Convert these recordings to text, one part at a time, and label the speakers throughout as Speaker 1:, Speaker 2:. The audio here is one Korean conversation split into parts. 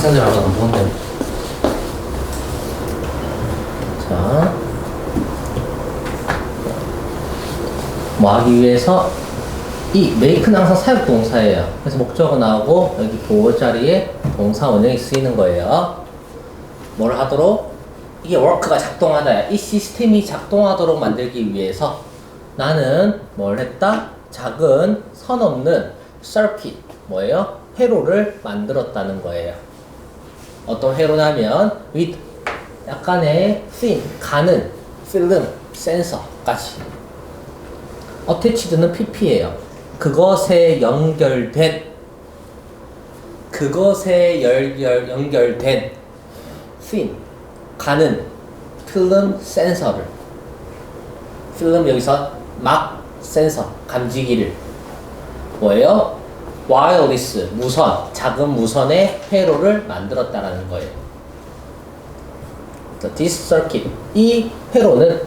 Speaker 1: 학생들하고는 뭔데? 자, 뭐 하기 위해서 이 make는 항상 사역 동사예요. 그래서 목적어 나오고 여기 보호 자리에 동사 원형이 쓰이는 거예요. 뭘 하도록? 이게 워크가 작동하다. 이 시스템이 작동하도록 만들기 위해서 나는 뭘 했다? 작은 선 없는 서킷 뭐예요? 회로를 만들었다는 거예요. 어떤 회로냐면 with 약간의 thin 가는 필름 센서까지 어태치드는 pp예요. 그것에 연결된 그것에 열열 연결된 thin 가는 필름 센서를 필름 여기서 막 센서 감지기를 뭐예요? 와이어리스 무선 작은 무선의 회로를 만들었다라는 거예요. The this circuit 이 회로는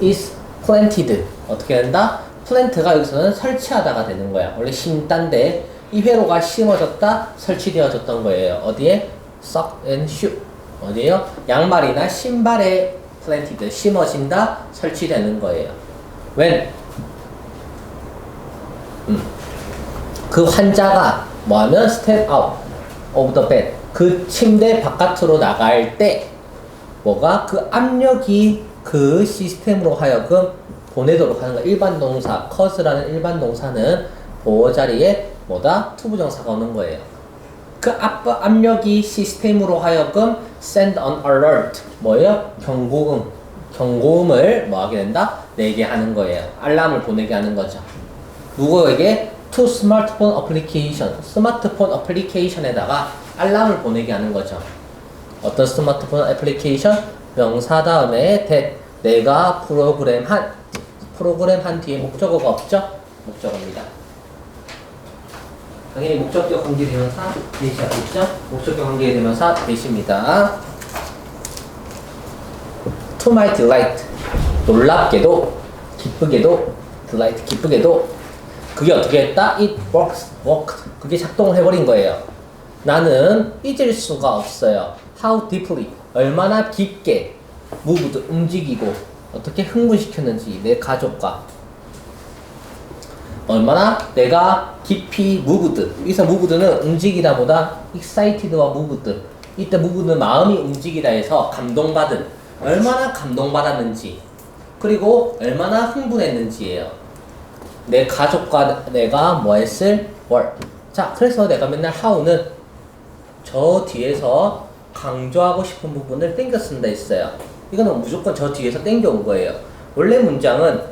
Speaker 1: is planted 어떻게 된다? 플랜트가 여기서는 설치하다가 되는 거야. 원래 심단데 이 회로가 심어졌다 설치되어졌던 거예요. 어디에? sock and shoe 어디에요? 양말이나 신발에 planted 심어진다 설치되는 거예요. when 그 환자가 뭐하면 step out of the bed 그 침대 바깥으로 나갈 때 뭐가 그 압력이 그 시스템으로 하여금 보내도록 하는 거 일반 동사 cause라는 일반 동사는 보호 자리에 뭐다 투부정사가 오는 거예요. 그 압, 압력이 시스템으로 하여금 send an alert 뭐예요? 경고음 경고음을 뭐 하게 된다? 내게 하는 거예요. 알람을 보내게 하는 거죠. 누구에게? To smartphone application 스마트폰 어플리케이션에다가 알람을 보내게 하는 거죠. 어떤 스마트폰 애플리케이션? 명사 다음에 that 내가 프로그램 한 프로그램 한 뒤에 목적어가 없죠? 목적어입니다. 당연히 목적격 관계대명사 대시하겠죠? 목적격 관계대명사 대시입니다. To my delight 놀랍게도 기쁘게도 delight 기쁘게도 그게 어떻게 했다? It works, worked. 그게 작동을 해버린 거예요. 나는 잊을 수가 없어요. How deeply 얼마나 깊게 moved 움직이고 어떻게 흥분시켰는지 내 가족과 얼마나 내가 깊이 moved 여기서 moved는 움직이다보다 excited와 moved 이때 moved는 마음이 움직이다 해서 감동받은 얼마나 감동받았는지 그리고 얼마나 흥분했는지예요 내 가족과 내가 뭐 했을 월. 자 그래서 내가 맨날 how는 저 뒤에서 강조하고 싶은 부분을 땡겨 쓴다 했어요 이거는 무조건 저 뒤에서 땡겨 온 거예요 원래 문장은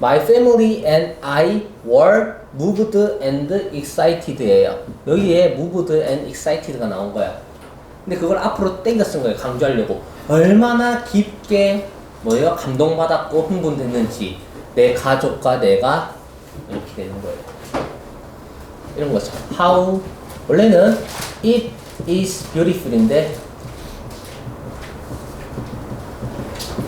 Speaker 1: My family and I were moved and excited예요. 여기에 moved and excited가 나온 거야. 근데 그걸 앞으로 땡겨 쓴 거예요. 강조하려고. 얼마나 깊게 뭐예요? 감동받았고 흥분됐는지 내 가족과 내가 되는 거예요. 이런 거죠. How 원래는 it is beautiful인데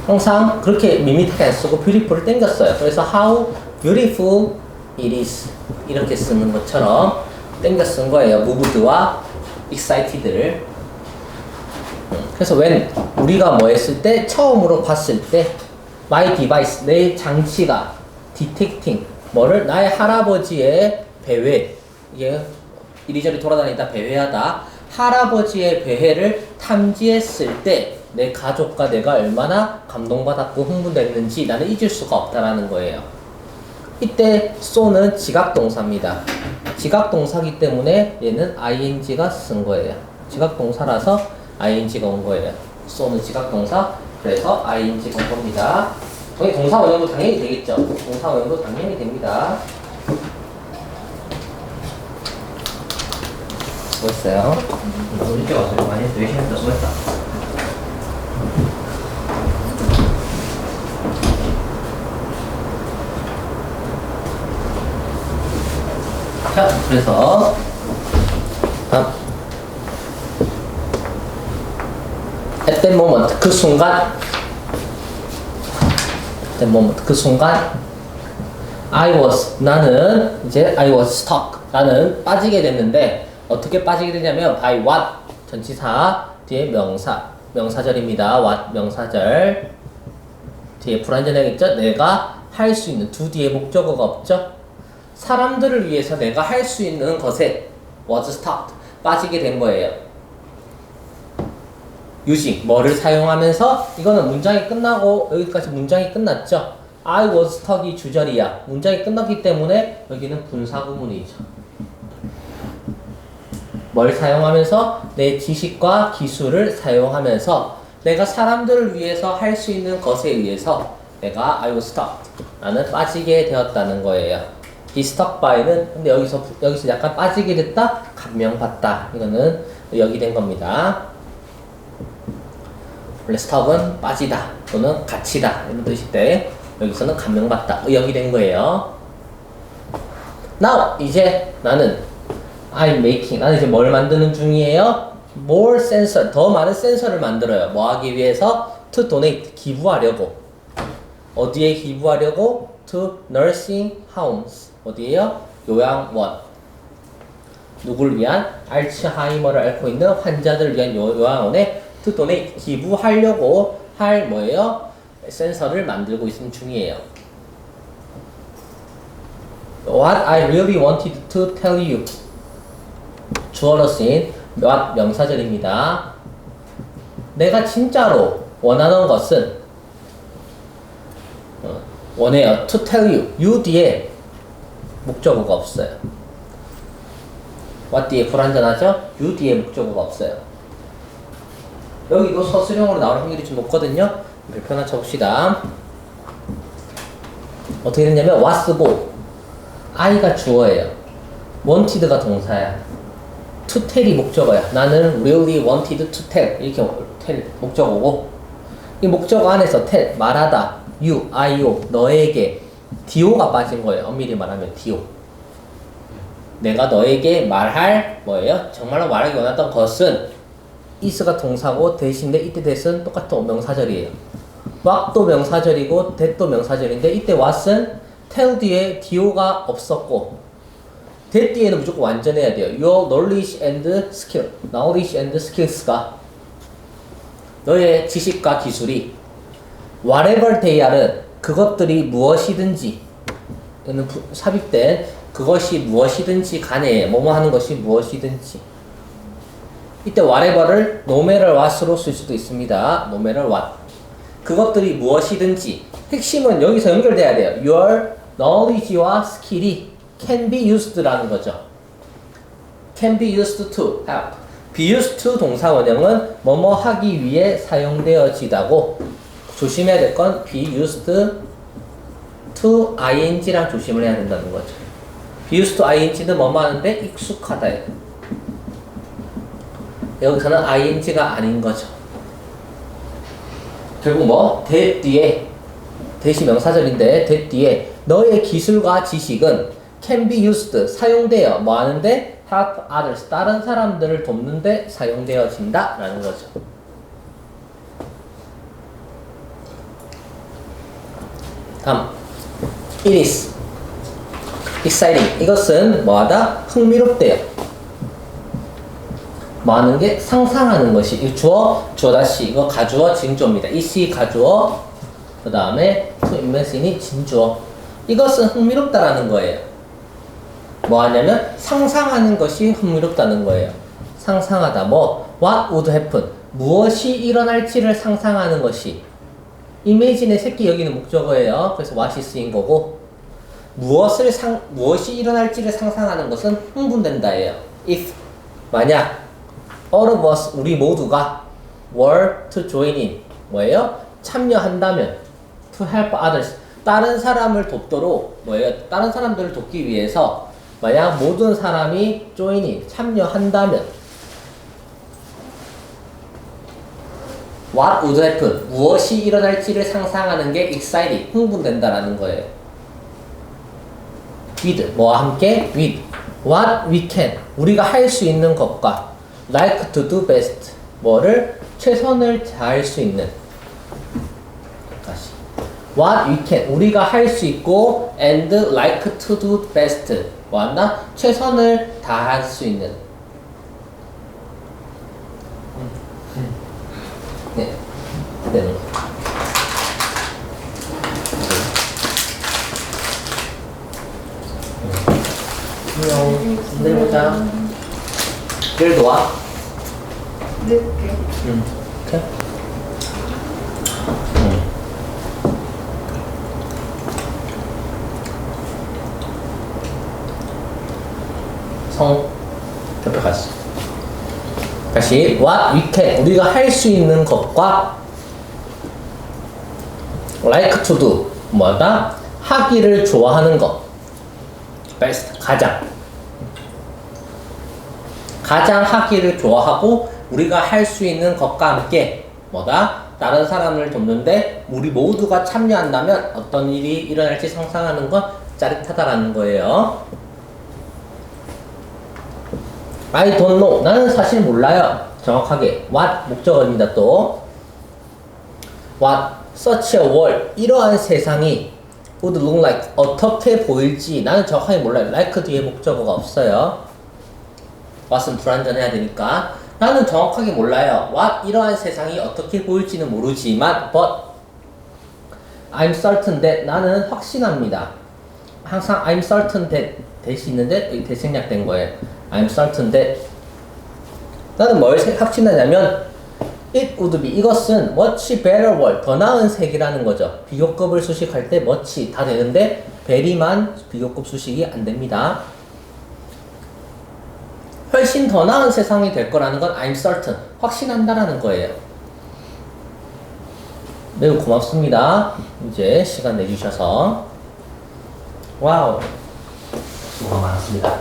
Speaker 1: 항상 그렇게 밋밋하게 안 쓰고 beautiful을 땡겼어요. 그래서 how beautiful it is 이렇게 쓰는 것처럼 땡겨 쓴 거예요. moved와 excited를. 음, 그래서 when 우리가 뭐 했을 때 처음으로 봤을 때 my device 내 장치가 detecting 뭐를 나의 할아버지의 배회 이게 이리저리 돌아다니다 배회하다 할아버지의 배회를 탐지했을 때 내 가족과 내가 얼마나 감동받았고 흥분됐는지 나는 잊을 수가 없다라는 거예요. 이때 so는 지각동사입니다. 지각동사기 때문에 얘는 ing가 쓴 거예요. 지각동사라서 ing가 온 거예요. so는 지각동사, 그래서 ing가 온 겁니다. 당연히 동사 원형도 당연히 되겠죠. 동사 원형도 당연히 됩니다. 수고했어요. 나도 일찍 와서 많이 했어. 열심히 했다. 수고했다. 자, 그래서 다음. at that 그 순간 at that moment 그 순간 I was 나는 이제 I was stuck 나는 빠지게 됐는데 어떻게 빠지게 되냐면 by what 전치사 뒤에 명사 명사절입니다. what 명사절 뒤에 불완전형 있죠? 내가 할 수 있는 두 뒤에 목적어가 없죠? 사람들을 위해서 내가 할 수 있는 것에 was stopped 빠지게 된 거예요. Using 뭐를 사용하면서 이거는 문장이 끝나고 여기까지 문장이 끝났죠? I was stuck이 주절이야. 문장이 끝났기 때문에 여기는 분사구문이죠. 뭘 사용하면서 내 지식과 기술을 사용하면서 내가 사람들을 위해서 할 수 있는 것에 의해서 내가 I was stuck 나는 빠지게 되었다는 거예요. be stuck by는 근데 여기서 여기서 약간 빠지게 됐다 감명받다 이거는 여기 된 겁니다. 원래 stuck은 빠지다 또는 갇히다 이런 뜻인데 여기서는 감명받다 의역이 된 거예요. Now 이제 나는 I'm making 나는 이제 뭘 만드는 중이에요? more sensor 더 많은 센서를 만들어요. 뭐 하기 위해서? to donate 기부하려고 어디에 기부하려고? to nursing homes 어디에요? 요양원 누굴 위한? 알츠하이머를 앓고 있는 환자들을 위한 요, 요양원에 to donate 기부하려고 할 뭐예요? 센서를 만들고 있는 중이에요. What I really wanted to tell you. 주어로 쓰인 what 명사절입니다. 내가 진짜로 원하는 것은 어, 원해요. To tell you. you 뒤에 목적어가 없어요. what 뒤에 불완전하죠? you 뒤에 목적어가 없어요. 여기도 서술형으로 나올 확률이 좀 높거든요. 별표 하나 쳐봅시다. 어떻게 됐냐면 was고 I가 주어예요. wanted가 동사야. to tell이 목적어야. 나는 really wanted to tell 이렇게 tell 목적어고 이 목적어 안에서 tell 말하다 you, I-O 너에게 DO가 빠진 거예요. 엄밀히 말하면 DO. 내가 너에게 말할 뭐예요? 정말로 말하기 원했던 것은 is가 동사고 대신에 이때 that은 똑같은 명사절이에요. what도 명사절이고 that도 명사절인데 이때 what은 tell 뒤에 do가 없었고 that 뒤에는 무조건 완전해야 돼요. your knowledge and skill, knowledge and skills가 너의 지식과 기술이 whatever they are 그것들이 무엇이든지 삽입된 그것이 무엇이든지 간에 뭐뭐 하는 것이 무엇이든지 이때 no matter what으로 쓸 수도 있습니다. matter what. 그것들이 무엇이든지 핵심은 여기서 연결돼야 돼요. Your knowledge와 skill이 can be used라는 거죠. can be used to help. be used to 동사 원형은 뭐뭐 하기 위해 사용되어지다고 조심해야 될 건 be used to ing랑 조심을 해야 된다는 거죠. be used to ing는 뭐뭐 하는데 익숙하다예요. 여기서는 ing가 아닌 거죠. 결국 뭐, that 뒤에, 대시 명사절인데, that 뒤에, 너의 기술과 지식은 can be used, 사용되어, 뭐 하는데, help others, 다른 사람들을 돕는데 사용되어진다, 라는 거죠. 다음, it is exciting. 이것은 뭐하다? 흥미롭대요. 뭐 하는 게 상상하는 것이 이 주어 주어 다시 이거 가주어 징조입니다. 이시 가주어 그 다음에 to imagine이 진주어 이것은 흥미롭다라는 거예요. 뭐 하냐면 상상하는 것이 흥미롭다는 거예요. 상상하다 뭐 what would happen 무엇이 일어날지를 상상하는 것이 imagine의 새끼 여기는 목적어예요. 그래서 what이 쓰인 거고 무엇을 상 무엇이 일어날지를 상상하는 것은 흥분된다예요. if 만약 all of us 우리 모두가 were to join in. 뭐예요? 참여한다면. To help others. 다른 사람을 돕도록 뭐예요? 다른 사람들을 돕기 위해서 만약 모든 사람이 join in 참여한다면. What would happen? 무엇이 일어날지를 상상하는 게 exciting 흥분된다라는 거예요. with. 뭐와 함께? With. What we can. 우리가 할 수 있는 것과 like to do best 뭐를 최선을 다할 수 있는 다시 what we can 우리가 할 수 있고 and like to do best 뭐였나 최선을 다할 수 있는 네, 네. 안녕. 내일 보자. 내일 도와.
Speaker 2: 늦게.
Speaker 1: 응. 오케이. 응. 성 옆에 갔어. 다시 what we can 우리가 할 수 있는 것과 like to do 뭐다 하기를 좋아하는 것 best 가장 가장 하기를 좋아하고 우리가 할 수 있는 것과 함께 뭐다 다른 사람을 돕는데 우리 모두가 참여한다면 어떤 일이 일어날지 상상하는 건 짜릿하다라는 거예요. I don't know. 나는 사실 몰라요. 정확하게. What 목적어입니다. 또. What such a world. 이러한 세상이 would look like. 어떻게 보일지 나는 정확하게 몰라요. like 뒤에 목적어가 없어요. what은 불완전해야 되니까. 나는 정확하게 몰라요. what 이러한 세상이 어떻게 보일지는 모르지만 but I'm certain that 나는 확신합니다. 항상 I'm certain that 대시 있는데 여기 대생략된 거예요. I'm certain that 나는 뭘 세- 확신하냐면 it would be 이것은 much better world 더 나은 세계라는 거죠. 비교급을 수식할 때 much 다 되는데 very만 비교급 수식이 안 됩니다. 훨씬 더 나은 세상이 될 거라는 건 I'm certain 확신한다라는 거예요. 매우 고맙습니다. 이제 시간 내주셔서 와우 수고가 많았습니다.